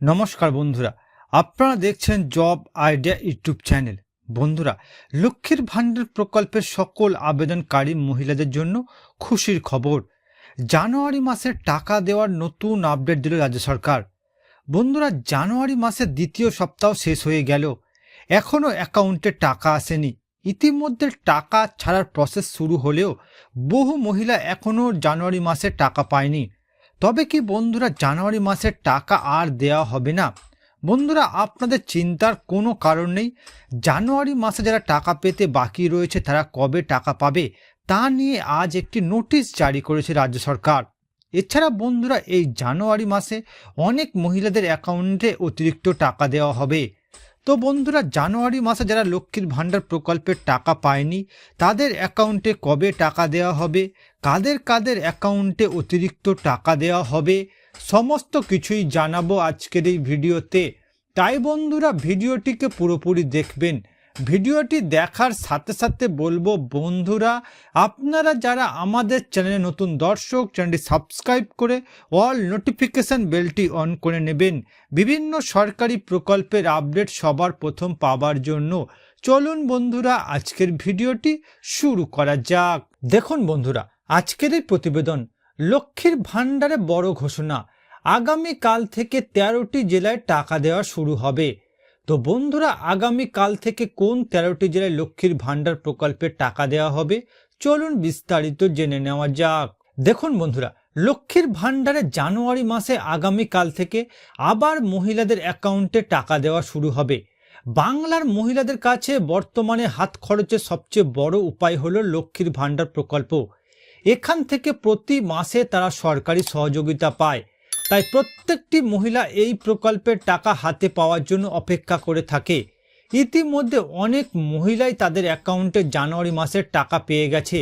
নমস্কার বন্ধুরা, আপনারা দেখছেন জব আইডিয়া ইউটিউব চ্যানেল। বন্ধুরা, লক্ষ্মীর ভাণ্ডার প্রকল্পের সকল আবেদনকারী মহিলাদের জন্য খুশির খবর। জানুয়ারি মাসে টাকা দেওয়ার নতুন আপডেট দিল রাজ্য সরকার। বন্ধুরা, জানুয়ারি মাসের দ্বিতীয় সপ্তাহ শেষ হয়ে গেল। এখনও অ্যাকাউন্টে টাকা আসেনি। ইতিমধ্যে টাকা ছাড়ার প্রসেস শুরু হলেও বহু মহিলা এখনও জানুয়ারি মাসে টাকা পায়নি। তবে কি বন্ধুরা জানুয়ারি মাসের টাকা আর দেওয়া হবে না? বন্ধুরা, আপনাদের চিন্তার কোনো কারণ নেই। জানুয়ারি মাসে যারা টাকা পেতে বাকি রয়েছে, তারা কবে টাকা পাবে, তা নিয়ে আজ একটি নোটিশ জারি করেছে রাজ্য সরকার। এছাড়া বন্ধুরা, এই জানুয়ারি মাসে অনেক মহিলাদের অ্যাকাউন্টে অতিরিক্ত টাকা দেওয়া হবে। তো বন্ধুরা, জানুয়ারি মাসে যারা লক্ষ্মীর ভাণ্ডার প্রকল্পের টাকা পায়নি, তাদের অ্যাকাউন্টে কবে টাকা দেওয়া হবে? কাদের কাদের অ্যাকাউন্টে অতিরিক্ত টাকা দেওয়া হবে? সমস্ত কিছুই জানাব আজকের এই ভিডিওতে। তাই বন্ধুরা, ভিডিওটিকে পুরোপুরি দেখবেন। ভিডিওটি দেখার সাথে সাথে বলব, বন্ধুরা, আপনারা যারা আমাদের চ্যানেলে নতুন দর্শক, চ্যানেলটি সাবস্ক্রাইব করে অল নোটিফিকেশান বেলটি অন করে নেবেন। বিভিন্ন সরকারি প্রকল্পের আপডেট সবার প্রথম পাবার জন্য। চলুন, বন্ধুরা, আজকের ভিডিওটি শুরু করা যাক। দেখুন, বন্ধুরা, আজকের এই প্রতিবেদন লক্ষ্মীর ভাণ্ডারে বড় ঘোষণা। আগামী কাল থেকে তেরোটি জেলায় টাকা দেওয়া শুরু হবে। তো বন্ধুরা, আগামী কাল থেকে কোন তেরোটি জেলায় লক্ষ্মীর ভাণ্ডার প্রকল্পে টাকা দেওয়া হবে? চলুন বিস্তারিত জেনে নেওয়া যাক। দেখুন বন্ধুরা, লক্ষ্মীর ভাণ্ডারে জানুয়ারি মাসে আগামী কাল থেকে আবার মহিলাদের অ্যাকাউন্টে টাকা দেওয়া শুরু হবে। বাংলার মহিলাদের কাছে বর্তমানে হাত খরচের সবচেয়ে বড় উপায় হলো লক্ষ্মীর ভাণ্ডার প্রকল্প। এখান থেকে প্রতি মাসে তারা সরকারি সহযোগিতা পায়। তাই প্রত্যেকটি মহিলা এই প্রকল্পের টাকা হাতে পাওয়ার জন্য অপেক্ষা করে থাকে। ইতিমধ্যে অনেক মহিলাই তাদের অ্যাকাউন্টে জানুয়ারি মাসের টাকা পেয়ে গেছে।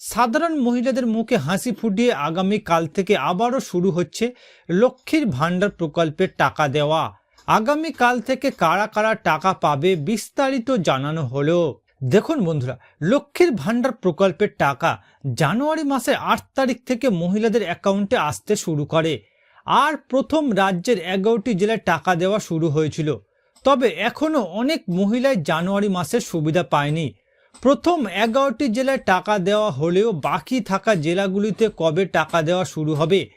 সাধারণ মহিলাদের মুখে হাসি ফুটিয়ে আগামী কাল থেকে আবারও শুরু হচ্ছে লক্ষ্মীর ভাণ্ডার প্রকল্পের টাকা দেওয়া। আগামী কাল থেকে কারা কারা টাকা পাবে বিস্তারিত জানানো হলো। দেখুন বন্ধুরা, লক্ষ্মীর ভাণ্ডার প্রকল্পের টাকা জানুয়ারি মাসের আট তারিখ থেকে মহিলাদের অ্যাকাউন্টে আসতে শুরু করে। আর প্রথম রাজ্যের এগারোটি জেলায় টাকা দেওয়া শুরু হয়েছিল। তবে এখনও অনেক মহিলাই জানুয়ারি মাসের সুবিধা পায়নি। প্রথম এগারোটি জেলায় টাকা দেওয়া হলেও বাকি থাকা জেলাগুলিতে কবে টাকা দেওয়া শুরু হবে,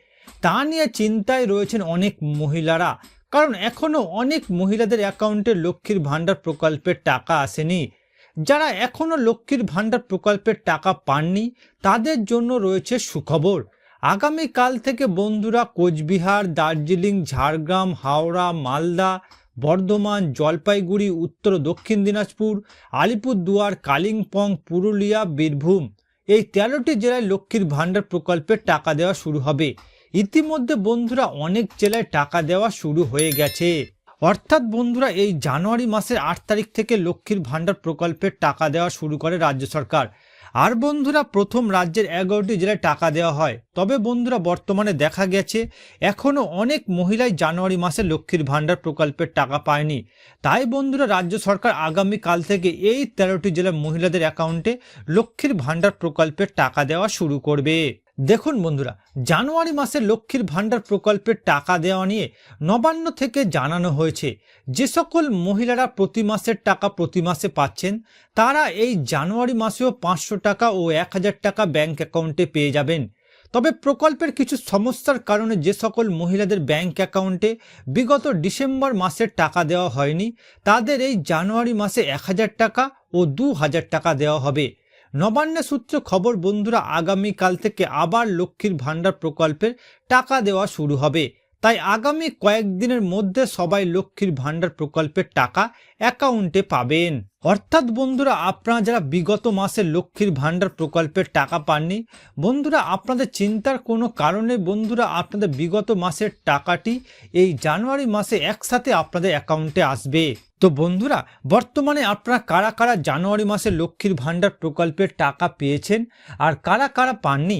তা নিয়ে চিন্তায় রয়েছেন অনেক মহিলারা। কারণ এখনও অনেক মহিলাদের অ্যাকাউন্টে লক্ষ্মীর ভাণ্ডার প্রকল্পের টাকা আসেনি। যারা এখনও লক্ষ্মীর ভাণ্ডার প্রকল্পের টাকা পাননি, তাদের জন্য রয়েছে সুখবর। আগামীকাল থেকে বন্ধুরা কোচবিহার, দার্জিলিং, ঝাড়গ্রাম, হাওড়া, মালদা, বর্ধমান, জলপাইগুড়ি, উত্তর, দক্ষিণ দিনাজপুর, আলিপুরদুয়ার, কালিম্পং, পুরুলিয়া, বীরভূম এই তেরোটি জেলায় লক্ষ্মীর ভাণ্ডার প্রকল্পের টাকা দেওয়া শুরু হবে। ইতিমধ্যে বন্ধুরা অনেক জেলায় টাকা দেওয়া শুরু হয়ে গেছে। অর্থাৎ বন্ধুরা এই জানুয়ারি মাসের আট তারিখ থেকে লক্ষ্মীর ভাণ্ডার প্রকল্পের টাকা দেওয়া শুরু করে রাজ্য সরকার। আর বন্ধুরা, প্রথম রাজ্যের এগারোটি জেলায় টাকা দেওয়া হয়। তবে বন্ধুরা, বর্তমানে দেখা গেছে এখনও অনেক মহিলাই জানুয়ারি মাসে লক্ষ্মীর ভাণ্ডার প্রকল্পের টাকা পায়নি। তাই বন্ধুরা, রাজ্য সরকার আগামী কাল থেকে এই তেরোটি জেলার মহিলাদের অ্যাকাউন্টে লক্ষ্মীর ভাণ্ডার প্রকল্পের টাকা দেওয়া শুরু করবে। দেখুন বন্ধুরা, জানুয়ারি মাসে লক্ষ্মীর ভাণ্ডার প্রকল্পের টাকা দেওয়া নিয়ে নবান্ন থেকে জানানো হয়েছে, যে সকল মহিলারা প্রতি মাসের টাকা প্রতি মাসে পাচ্ছেন, তারা এই জানুয়ারি মাসেও পাঁচশো টাকা ও এক হাজার টাকা ব্যাংক অ্যাকাউন্টে পেয়ে যাবেন। তবে প্রকল্পের কিছু সমস্যার কারণে যে সকল মহিলাদের ব্যাংক অ্যাকাউন্টে বিগত ডিসেম্বর মাসের টাকা দেওয়া হয়নি, তাদের এই জানুয়ারি মাসে এক হাজার টাকা ও দু হাজার টাকা দেওয়া হবে। নবান্ন সূত্র খবর বন্ধুরা আগামীকাল থেকে আবার লক্ষ্মীর ভাণ্ডার প্রকল্পের টাকা দেওয়া শুরু হবে। তাই আগামী কয়েকদিনের মধ্যে সবাই লক্ষ্মীর ভাণ্ডার প্রকল্পের টাকা অ্যাকাউন্টে পাবেন। অর্থাৎ বন্ধুরা, আপনারা যারা বিগত মাসে লক্ষ্মীর ভাণ্ডার প্রকল্পের টাকা পাননি, বন্ধুরা, আপনাদের চিন্তার কোনো কারণে বন্ধুরা, আপনাদের বিগত মাসের টাকাটি এই জানুয়ারি মাসে একসাথে আপনাদের অ্যাকাউন্টে আসবে। তো বন্ধুরা, বর্তমানে আপনারা কারা কারা জানুয়ারি মাসে লক্ষ্মীর ভাণ্ডার প্রকল্পের টাকা পেয়েছেন আর কারা কারা পাননি